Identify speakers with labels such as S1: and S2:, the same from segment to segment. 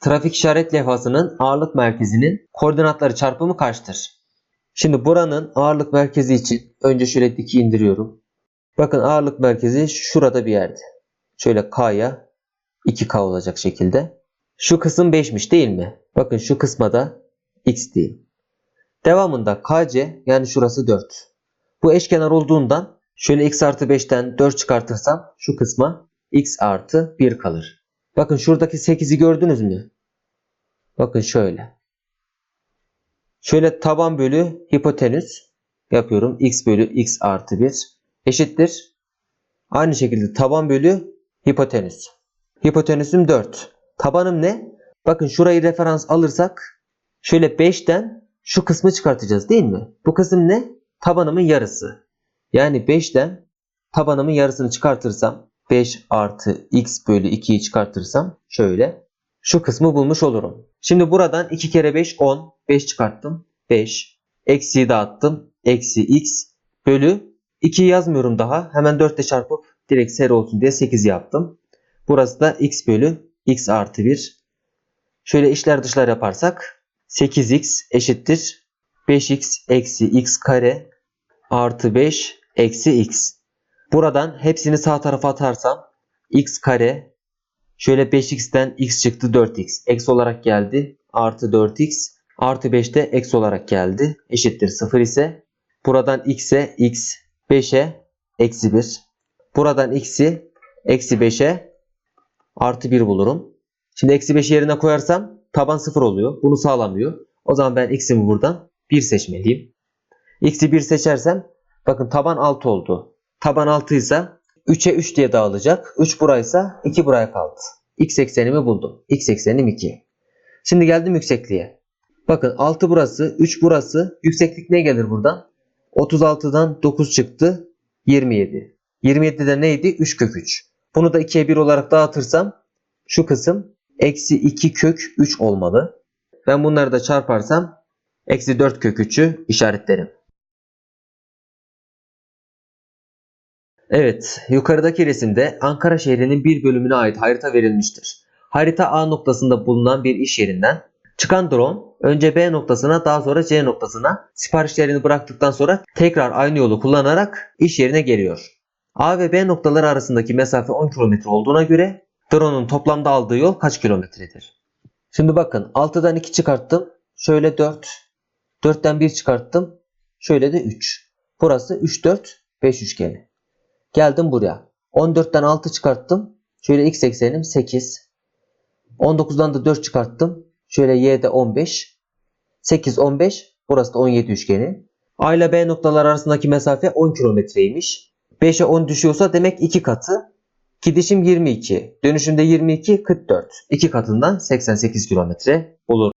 S1: Trafik işaret levhasının ağırlık merkezinin koordinatları çarpımı kaçtır? Şimdi buranın ağırlık merkezi için önce şöyle diki indiriyorum. Bakın ağırlık merkezi şurada bir yerde. Şöyle K'ya 2K olacak şekilde. Şu kısım 5'miş değil mi? Bakın şu kısma da X diyeyim. Devamında KC yani şurası 4. Bu eşkenar olduğundan şöyle X artı 5'ten 4 çıkartırsam şu kısma X artı 1 kalır. Bakın şuradaki 8'i gördünüz mü? Bakın şöyle. Şöyle taban bölü hipotenüs yapıyorum. X bölü X artı 1 eşittir. Aynı şekilde taban bölü hipotenüs. Hipotenüsüm 4. Tabanım ne? Bakın şurayı referans alırsak şöyle 5'ten şu kısmı çıkartacağız değil mi? Bu kısım ne? Tabanımın yarısı. Yani 5'ten tabanımın yarısını çıkartırsam 5 artı x bölü 2'yi çıkartırsam şöyle şu kısmı bulmuş olurum. Şimdi buradan 2 kere 5 10. 5 çıkarttım. 5. Eksiyi dağıttım. Eksi x bölü 2 yazmıyorum daha. Hemen 4 ile çarpıp direkt seri olsun diye 8 yaptım. Burası da x bölü x artı 1. Şöyle işler dışlar yaparsak 8x eşittir 5x eksi x kare artı 5 eksi x. Buradan hepsini sağ tarafa atarsam x kare şöyle 5x'ten x çıktı 4x. Eksi olarak geldi. Artı 4x artı 5 de eksi olarak geldi. Eşittir 0 ise buradan x'e x 5'e eksi 1. Buradan x'i eksi 5'e artı 1 bulurum. Şimdi eksi 5 yerine koyarsam taban 0 oluyor. Bunu sağlamıyor. O zaman ben x'imi buradan 1 seçmeliyim. x'i 1 seçersem bakın taban 6 oldu. Taban 6 ise 3'e 3 diye dağılacak. 3 buraysa 2 buraya kaldı. X eksenimi buldum. X eksenim 2. Şimdi geldim yüksekliğe. Bakın 6 burası, 3 burası. Yükseklik ne gelir buradan? 36'dan 9 çıktı. 27. 27'de neydi? 3 kök 3. Bunu da 2'ye 1 olarak dağıtırsam şu kısım eksi 2 kök 3 olmalı. Ben bunları da çarparsam eksi 4 kök 3'ü işaretlerim. Evet, yukarıdaki resimde Ankara şehrinin bir bölümüne ait harita verilmiştir. Harita A noktasında bulunan bir iş yerinden çıkan drone önce B noktasına daha sonra C noktasına siparişlerini bıraktıktan sonra tekrar aynı yolu kullanarak iş yerine geliyor. A ve B noktaları arasındaki mesafe 10 km olduğuna göre drone'un toplamda aldığı yol kaç kilometredir? Şimdi bakın 6'dan 2 çıkarttım. Şöyle 4. 4'ten 1 çıkarttım. Şöyle de 3. Burası 3 4 5 üçgeni. Geldim buraya. 14'ten 6 çıkarttım. Şöyle x eksenim 8. 19'dan da 4 çıkarttım. Şöyle y'de 15. 8 15. Burası da 17 üçgeni. A ile B noktalar arasındaki mesafe 10 kilometreymiş. 5'e 10 düşüyorsa demek 2 katı. Gidişim 22. Dönüşümde 22 44. 2 katından 88 kilometre olur.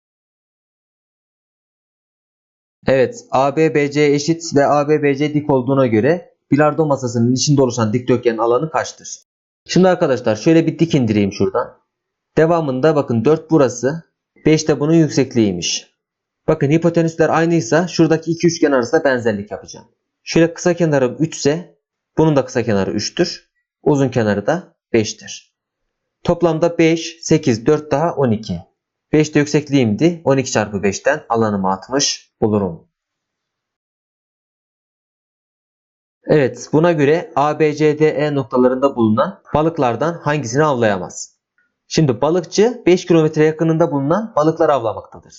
S1: Evet AB BC eşit ve AB BC dik olduğuna göre bilardo masasının içinde oluşan dikdörtgenin alanı kaçtır? Şimdi arkadaşlar şöyle bir dik indireyim şuradan. Devamında bakın 4 burası. 5 de bunun yüksekliğiymiş. Bakın hipotenüsler aynıysa şuradaki iki üçgen arasında benzerlik yapacağım. Şöyle kısa kenarım 3 ise bunun da kısa kenarı 3'tür. Uzun kenarı da 5'tir. Toplamda 5, 8, 4 daha 12. 5 de yüksekliğimdi. 12 çarpı 5'ten alanımı 60 bulurum. Evet buna göre A, B, C, D, E noktalarında bulunan balıklardan hangisini avlayamaz? Şimdi balıkçı 5 kilometre yakınında bulunan balıkları avlamaktadır.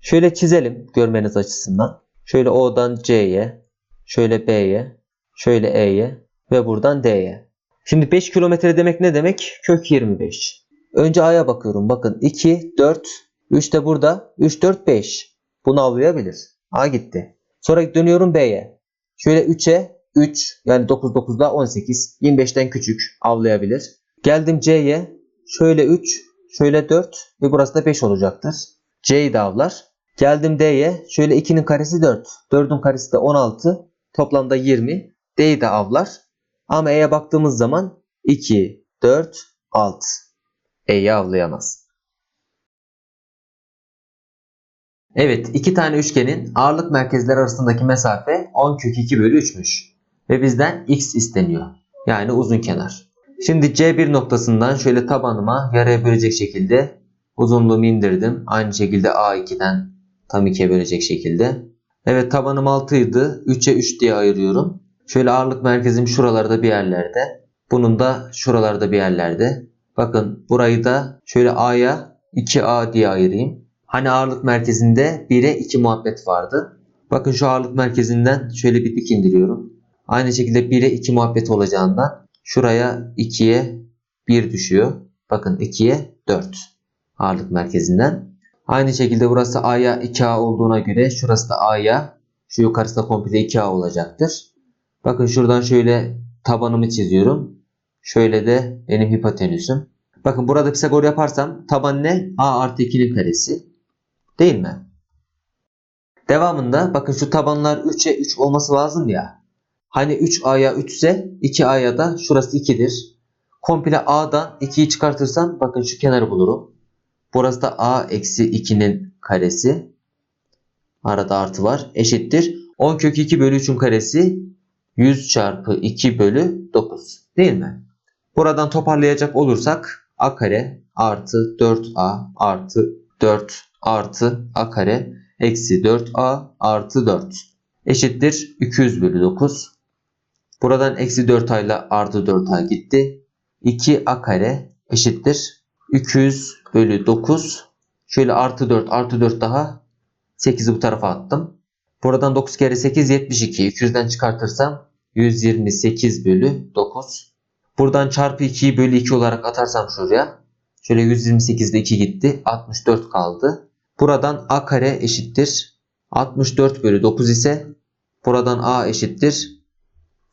S1: Şöyle çizelim görmeniz açısından. Şöyle O'dan C'ye, şöyle B'ye, şöyle E'ye ve buradan D'ye. Şimdi 5 kilometre demek ne demek? Kök 25. Önce A'ya bakıyorum. Bakın 2, 4, 3 de burada. 3, 4, 5. Bunu avlayabilir. A gitti. Sonra dönüyorum B'ye. Şöyle 3'e 3 yani 9 9'da 18. 25'ten küçük avlayabilir. Geldim C'ye. Şöyle 3, şöyle 4 ve burası da 5 olacaktır. C'yi de avlar. Geldim D'ye. Şöyle 2'nin karesi 4. 4'ün karesi de 16. Toplamda 20. D'yi de avlar. Ama E'ye baktığımız zaman 2, 4, 6. E'yi avlayamaz. Evet iki tane üçgenin ağırlık merkezleri arasındaki mesafe 10 kök 2 bölü 3'müş. Ve bizden x isteniyor. Yani uzun kenar. Şimdi C1 noktasından şöyle tabanıma yarıya bölecek şekilde Uzunluğumu indirdim. Aynı şekilde A2'den tam 2'ye bölecek şekilde. Evet tabanım 6 idi. 3'e 3 diye ayırıyorum. Şöyle ağırlık merkezim şuralarda bir yerlerde. Bunun da şuralarda bir yerlerde. Bakın burayı da şöyle A'ya 2A diye ayırayım. Hani ağırlık merkezinde 1'e 2 muhabbet vardı. Bakın şu ağırlık merkezinden şöyle bir dik indiriyorum. Aynı şekilde 1'e 2 muhabbet olacağından şuraya 2'ye 1 düşüyor. Bakın 2'ye 4 ağırlık merkezinden. Aynı şekilde burası A'ya 2A olduğuna göre şurası da A'ya şu yukarısı da komple 2A olacaktır. Bakın şuradan şöyle tabanımı çiziyorum. Şöyle de benim hipotenüsüm. Bakın burada Pisagor yaparsam taban ne? A artı 2'nin karesi. Değil mi? Devamında bakın şu tabanlar 3'e 3 olması lazım ya. Hani 3A'ya 3 ise 2A'ya da şurası 2'dir. Komple A'dan 2'yi çıkartırsam bakın şu kenarı bulurum. Burası da A eksi 2'nin karesi. Arada artı var. Eşittir. 10 kök 2 bölü 3'ün karesi 100 çarpı 2 bölü 9. Değil mi? Buradan toparlayacak olursak A kare artı 4A artı 4 artı A kare eksi 4A artı 4 eşittir 200 bölü 9. Buradan eksi 4A ile artı 4A gitti. 2A kare eşittir 200 bölü 9. Şöyle artı 4 artı 4 daha 8'i bu tarafa attım. Buradan 9 kere 8 72. 200'den çıkartırsam 128 bölü 9. Buradan çarpı 2'yi bölü 2 olarak atarsam şuraya. Şöyle 128'de 2 gitti. 64 kaldı. Buradan a kare eşittir. 64 bölü 9 ise buradan a eşittir.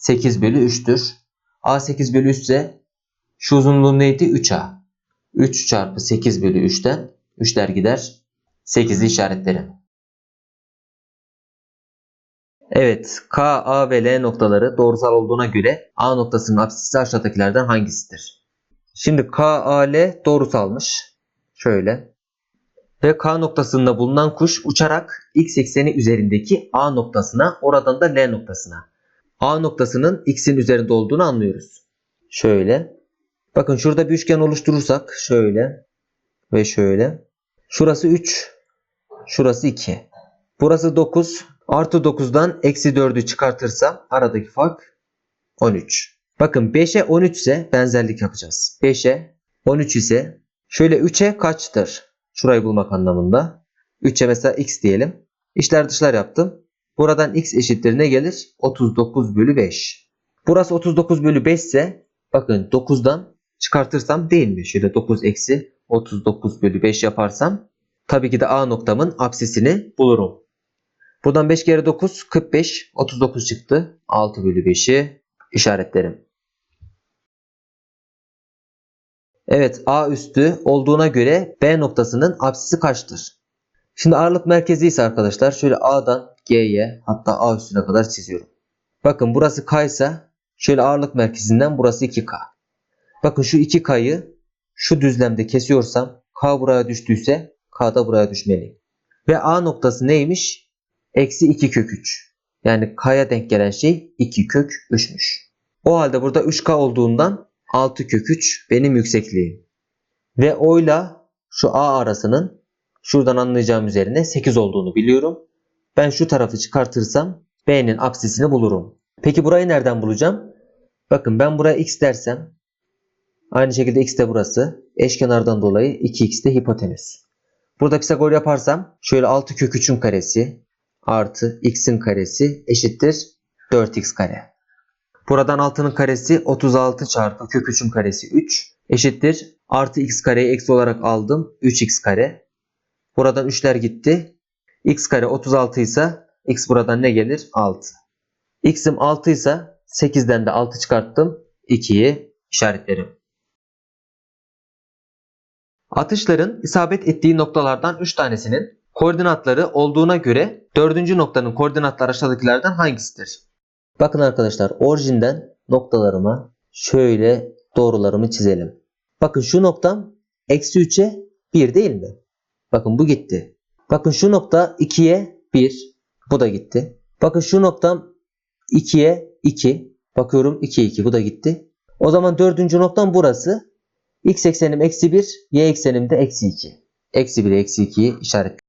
S1: 8 bölü 3'tür. a 8 bölü 3 ise şu uzunluğu neydi? 3a. 3 çarpı 8 bölü 3'ten 3'ler gider. 8'i işaretlerim. Evet, K, A ve L noktaları doğrusal olduğuna göre A noktasının apsisi aşağıdakilerden hangisidir? Şimdi K, A, L doğrusalmış. Şöyle. Ve K noktasında bulunan kuş uçarak x ekseni üzerindeki A noktasına, oradan da L noktasına. A noktasının x'in üzerinde olduğunu anlıyoruz. Şöyle. Bakın şurada bir üçgen oluşturursak şöyle ve şöyle. Şurası 3, şurası 2. Burası 9, Artı 9'dan eksi 4'ü çıkartırsam aradaki fark 13. Bakın 5'e 13 ise benzerlik yapacağız. 5'e 13 ise şöyle 3'e kaçtır? Şurayı bulmak anlamında. 3'e mesela x diyelim. İşler dışlar yaptım. Buradan x eşittir ne gelir? 39 bölü 5. Burası 39 bölü 5 ise bakın 9'dan çıkartırsam değil mi? Şöyle 9 eksi 39 bölü 5 yaparsam tabii ki de A noktamın apsisini bulurum. Buradan 5 kere 9 45 39 çıktı. 6 bölü 5'i işaretlerim. Evet A üstü olduğuna göre B noktasının apsisi kaçtır? Şimdi ağırlık merkezi ise arkadaşlar şöyle A'dan G'ye hatta A üstüne kadar çiziyorum. Bakın burası K ise şöyle ağırlık merkezinden burası 2K. Bakın şu 2K'yı şu düzlemde kesiyorsam K buraya düştüyse K da buraya düşmeliyim. Ve A noktası neymiş? Eksi 2 kök 3. Yani k'ya denk gelen şey 2 kök 3'müş. O halde burada 3k olduğundan 6 kök 3 benim yüksekliğim. Ve o ile şu a arasının şuradan anlayacağım üzerine 8 olduğunu biliyorum. Ben şu tarafı çıkartırsam b'nin apsisini bulurum. Peki burayı nereden bulacağım? Bakın ben buraya x dersem aynı şekilde x de burası. Eşkenardan dolayı 2x de hipotenüs. Burada Pisagor yaparsam şöyle 6 kök 3'ün karesi artı x'in karesi eşittir 4x kare. Buradan 6'nın karesi 36 çarpı kök 3'ün karesi 3 eşittir. Artı x kareyi eksi olarak aldım. 3x kare. Buradan 3'ler gitti. X kare 36 ise x buradan ne gelir? 6. x'im 6 ise 8'den de 6 çıkarttım. 2'yi işaretlerim. Atışların isabet ettiği noktalardan 3 tanesinin koordinatları olduğuna göre dördüncü noktanın koordinatları aşağıdakilerden hangisidir? Bakın arkadaşlar orijinden noktalarıma şöyle doğrularımı çizelim. Bakın şu noktam eksi 3'e 1 değil mi? Bakın bu gitti. Bakın şu nokta 2'ye 1. Bu da gitti. Bakın şu noktam 2'ye 2. Bakıyorum 2'ye 2. Bu da gitti. O zaman dördüncü noktam burası. X eksenim eksi 1. Y eksenim de eksi 2. Eksi 1'i eksi 2'yi işaret.